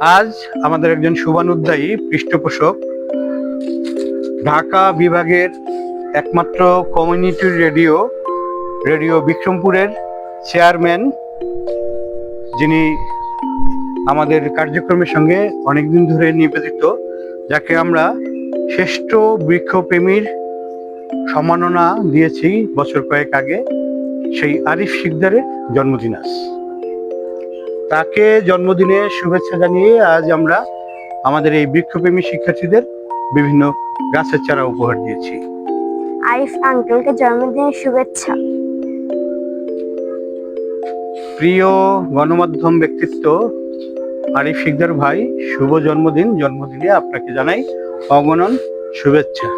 আজ আমাদের একজন শুভানুদ্দায়ী পৃষ্ঠপোষক ঢাকা বিভাগের একমাত্র কমিউনিটি রেডিও রেডিও বিক্রমপুরের চেয়ারম্যান, যিনি আমাদের কার্যক্রমের সঙ্গে অনেকদিন ধরে নিবেদিত, যাকে আমরা শ্রেষ্ঠ বৃক্ষপ্রেমীর সম্মাননা দিয়েছি বছর কয়েক আগে, সেই আরিফ শিকদারের জন্মদিন আজ। তাকে জন্মদিনে শুভেচ্ছা জানিয়ে আজ আমরা আমাদের এই বৃক্ষপ্রেমী শিক্ষার্থীদের বিভিন্ন গাছের চারা উপহার দিয়েছি। আরিফ আঙ্কেলকে জন্মদিনের শুভেচ্ছা। প্রিয় গণমাধ্যম ব্যক্তিত্ব আরিফ শিকদার ভাই শুভ জন্মদিন। জন্মদিনে আপনাকে জানাই অগণন শুভেচ্ছা।